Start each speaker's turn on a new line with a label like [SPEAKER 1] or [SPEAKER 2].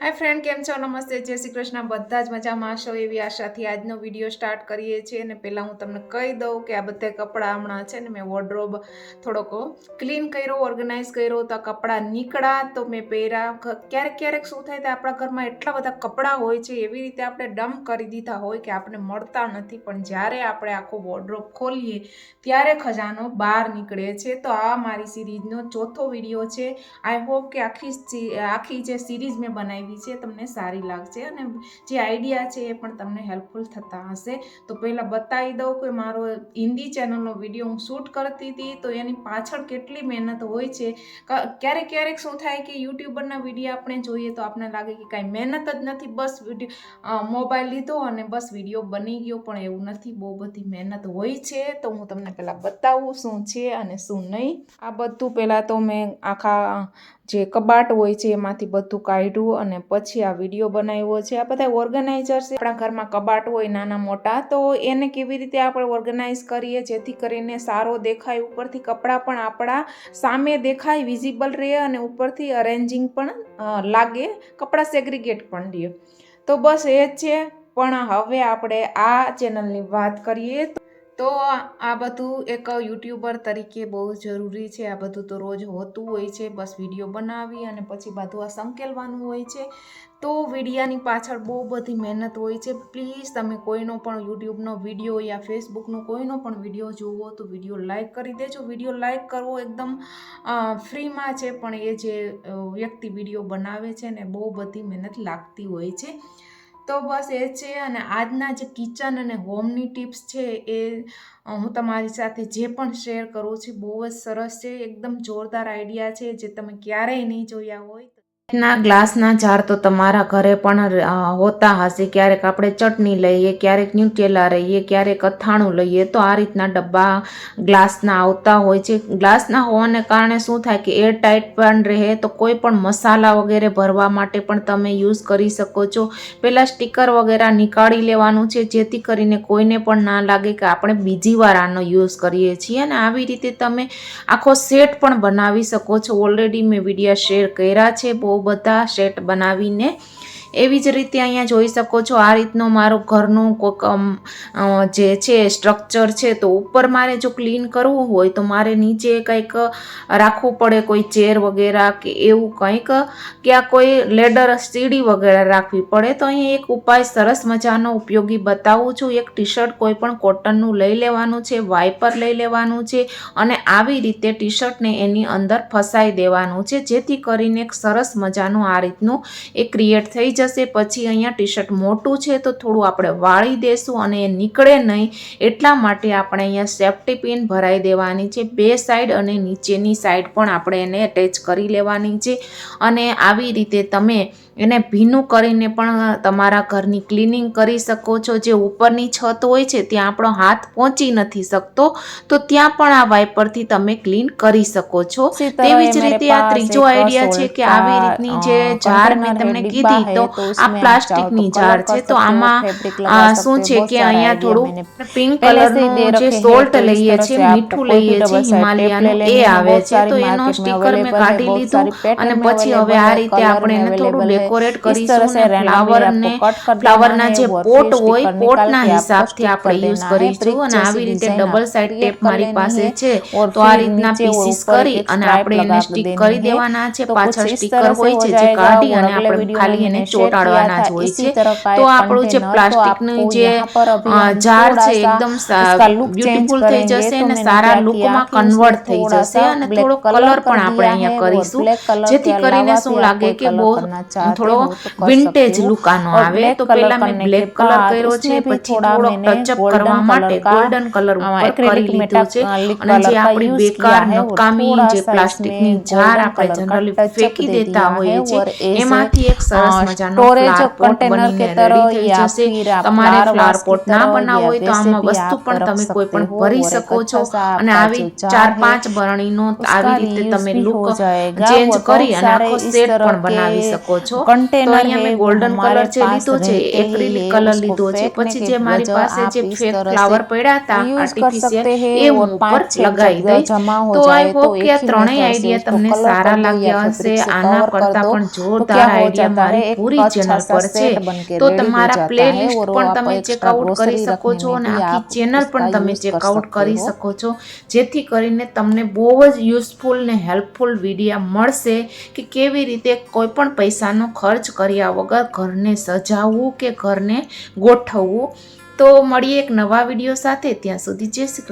[SPEAKER 1] હાય friend કેમ છો? નમસ્તે. જય શ્રી કૃષ્ણ. બધા જ મજામાં હશો એવી આશાથી આજનો વીડિયો સ્ટાર્ટ કરીએ છીએ અને પહેલાં હું તમને કહી દઉં કે આ બધા કપડાં હમણાં છે ને મેં વોર્ડરોબ થોડોક ક્લીન કર્યો ઓર્ગેનાઇઝ કર્યો તો કપડાં નીકળ્યા તો મેં પહેર્યા. ક્યારેક ક્યારેક શું થાય તો આપણા ઘરમાં એટલા બધા કપડાં હોય છે, એવી રીતે આપણે ડમ્પ કરી દીધા હોય કે આપણે મળતા નથી. પણ જ્યારે આપણે આખો વોર્ડરોબ ખોલીએ, ત્યારે ખજાનો બહાર નીકળે છે. તો આ મારી સિરીઝનો ચોથો વીડિયો છે. આઈ હોપ કે આખી આખી જે સિરીઝ મેં બનાવી છે, તમને સારી લાગશે અને જે આઈડિયા છે એ પણ તમને હેલ્પફુલ થતા હશે. તો પહેલાં બતાવી દઉં કે મારો હિન્દી ચેનલનો વીડિયો હું શૂટ કરતી હતી, તો એની પાછળ કેટલી મહેનત હોય છે. ક્યારેક ક્યારેક શું થાય કે યુટ્યુબરના વીડિયો આપણે જોઈએ તો આપણને લાગે કે કાંઈ મહેનત જ નથી, બસ વીડિયો મોબાઈલ લીધો અને બસ વીડિયો બની ગયો, પણ એવું નથી, બહુ બધી મહેનત હોય છે. તો હું તમને પહેલાં બતાવું શું છે અને શું નહીં. આ બધું પહેલાં તો મેં આખા જે કબાટ હોય છે એમાંથી બધું કાઢ્યું અને પછી આ વીડિયો બનાવ્યો છે. આ બધા ઓર્ગેનાઇઝર છે. આપણા ઘરમાં કબાટ હોય નાના મોટા, તો એને કેવી રીતે આપણે ઓર્ગેનાઇઝ કરીએ? જેથી કરીને સારો દેખાય, ઉપરથી કપડાં પણ આપણા સામે દેખાય, વિઝિબલ રહે અને ઉપરથી અરેન્જિંગ પણ લાગે, કપડાં સેગ્રીગેટ પણ રહે. તો બસ એ જ છે. પણ હવે આપણે આ ચેનલની વાત કરીએ તો તો આ બધું એક યુટ્યુબર તરીકે બહુ જરૂરી છે. આ બધું તો રોજ હોતું હોય છે. બસ વીડિયો બનાવી અને પછી બધું આ સંકેલવાનું હોય છે. તો વિડીયાની પાછળ બહુ બધી મહેનત હોય છે. પ્લીઝ તમે કોઈનો પણ યુટ્યુબનો વીડિયો યા ફેસબુકનો કોઈનો પણ વીડિયો જોવો તો વીડિયો લાઈક કરી દેજો. વીડિયો લાઈક કરવો એકદમ ફ્રીમાં છે. પણ એ જે વ્યક્તિ વીડિયો બનાવે છે ને બહુ બધી મહેનત લાગતી હોય છે. તો બસ એ છે અને આજના જે કિચન અને હોમની ટિપ્સ છે એ હું તમારી સાથે જે પણ શેર કરું છું બહુ જ સરસ છે, એકદમ જોરદાર આઈડિયા છે જે તમે ક્યારેય નહીં જોયા હોય ના ગ્લાસના જાર તો તમારા ઘરે પણ હોતા હશે. ક્યારેક આપણે ચટણી લઈએ, ક્યારેક ન્યુટેલા લઈએ ક્યારેક અથાણું લઈએ, તો આ રીતના ડબ્બા ગ્લાસના આવતા હોય છે. ગ્લાસના હોવાને કારણે શું થાય કે એર ટાઈટ પણ રહે, તો કોઈ પણ મસાલા વગેરે ભરવા માટે પણ તમે યુઝ કરી શકો છો. પહેલાં સ્ટીકર વગેરે નીકાળી લેવાનું છે, જેથી કરીને કોઈને પણ ના લાગે કે આપણે બીજી વાર આનો યુઝ કરીએ છીએ. અને આવી રીતે તમે આખો સેટ પણ બનાવી શકો છો. ઓલરેડી મેં વિડીયા શેર કર્યા છે. બહુ બધા સેટ બનાવીને એવી જ રીતે અહીંયા જોઈ શકો છો, આ રીતનો મારો ઘરનું કોક જે છે સ્ટ્રક્ચર છે, તો ઉપર મારે જો ક્લીન કરવું હોય, તો મારે નીચે કંઈક રાખવું પડે, કોઈ ચેર વગેરે કે એવું કંઈક કે આ કોઈ લેડર સીડી વગેરે રાખવી પડે, તો અહીંયા એક ઉપાય સરસ મજાનો ઉપયોગી બતાવું છું. એક ટી શર્ટ કોઈ પણ કોટનનું લઈ લેવાનું છે વાઇપર લઈ લેવાનું છે, અને આવી રીતે ટી શર્ટને એની અંદર ફસાઈ દેવાનું છે, જેથી કરીને એક સરસ મજાનું આ રીતનું એ ક્રિએટ થઈ જશે પછી અહીંયા ટી શર્ટ મોટું છે તો થોડું આપણે વાળી દેશું અને એ નીકળે નહીં. એટલા માટે આપણે અહીંયા સેફ્ટી પિન ભરાઈ દેવાની છે. બે સાઈડ અને નીચેની સાઈડ પણ આપણે એને અટેચ કરી લેવાની છે. અને આવી રીતે તમે એને ભીનું કરીને પણ તમારા ઘરની ક્લિનિંગ કરી શકો છો. જે ઉપરની છત હોય છે ત્યાં આપણો હાથ પહોંચી નથી શકતો. તો ત્યાં પણ આ વાઇપરથી તમે ક્લીન કરી શકો છો. તેવી જ રીતે આ ત્રીજો આઈડિયા છે કે આવી રીતની જે જાર મેં તમને કીધી તો આ પ્લાસ્ટિકની જાર છે તો આમાં શું છે કે અહીંયા થોડું પિંક કલરનું જે સોલ્ટ લઈએ
[SPEAKER 2] છે
[SPEAKER 1] મીઠું લઈએ
[SPEAKER 2] છે
[SPEAKER 1] હિમાલયાનું એ આવે છે તો એનો સ્ટીકર મેં કાઢી લીધું અને પછી હવે આ રીતે આપણે એને થોડું ડેકોરેટ કરીશું
[SPEAKER 2] અને
[SPEAKER 1] ફ્લાવરને
[SPEAKER 2] ફ્લાવરના
[SPEAKER 1] જે પોટ હોય પોટના હિસાબથી આપણે યુઝ કરીશું અને આવી રીતે ડબલ સાઈડ ટેપ મારી પાસે છે તો આ રીતના પીસીસ કરી અને આપણે એને સ્ટીક કરી દેવાના છે પાછળ સ્ટીકર હોય છે જે કાઢી અને આપણે ખાલી એને ચોંટાડવાના જ હોય છે તો આપણું જે પ્લાસ્ટિકનું જે જાર છે એકદમ બ્યુટીફુલ થઈ જશે અને સારા લુકમાં કન્વર્ટ થઈ જશે અને થોડો કલર પણ આપણે અહીંયા કરીશું. જેથી કરીને શું લાગે કે બહુ થોડો વિન્ટેજ લુક આનો આવે તો પહેલા મેં બ્લેક કલર કર્યો છે પછી
[SPEAKER 2] થોડો
[SPEAKER 1] ટચઅપ કરવા માટે ગોલ્ડન કલર ઉપર કરી લીધો છે. અને જે આપણી બેકાર નકામી જે પ્લાસ્ટિકની જાર આપણે જનરલી ફેંકી દેતા હોઈએ છીએ એમાંથી એક સરસ
[SPEAKER 2] મજા
[SPEAKER 1] તમારે ફ્લાવર પોટ ના બનાવવો હોય તો આમાં વસ્તુ પણ તમે કોઈ પણ ભરી શકો છો અને આવી ચાર પાંચ
[SPEAKER 2] ભરણીનો
[SPEAKER 1] આવી રીતે તમે લુક ચેન્જ કરી અને આખો સેટ પણ બનાવી શકો છો.
[SPEAKER 2] કન્ટેનર
[SPEAKER 1] અહીંયા મેં ગોલ્ડન કલર
[SPEAKER 2] છે
[SPEAKER 1] લીધો છે એક્રિલિક કલર લીધો છે. પછી જે મારી પાસે જે ફેક ફ્લાવર પડ્યા હતા આર્ટિફિશિયલ એ ઉપર લગાવી દઈશ. તો આઈ હોપ કે આ ત્રણેય આઈડિયા તમને સારા લાગ્યા હશે આના કરતાં પણ જોરદાર આઈડિયા મારી પૂરી
[SPEAKER 2] આપણી
[SPEAKER 1] ચેનલ પર છે તો તમારા પ્લેલિસ્ટ પણ તમે ચેકઆઉટ કરી શકો છો અને આખી ચેનલ પણ તમે ચેકઆઉટ કરી શકો છો. જેથી કરીને તમને બહુ જ યુઝફુલ ને હેલ્પફુલ વિડીયા મળશે કે કેવી રીતે કોઈ પણ પૈસાનો ખર્ચ કર્યા વગર ઘરને સજાવવું કે ઘરને ગોઠવવું. તો મળીએ એક નવા વીડિયો સાથે. ત્યાં સુધી જય શ્રી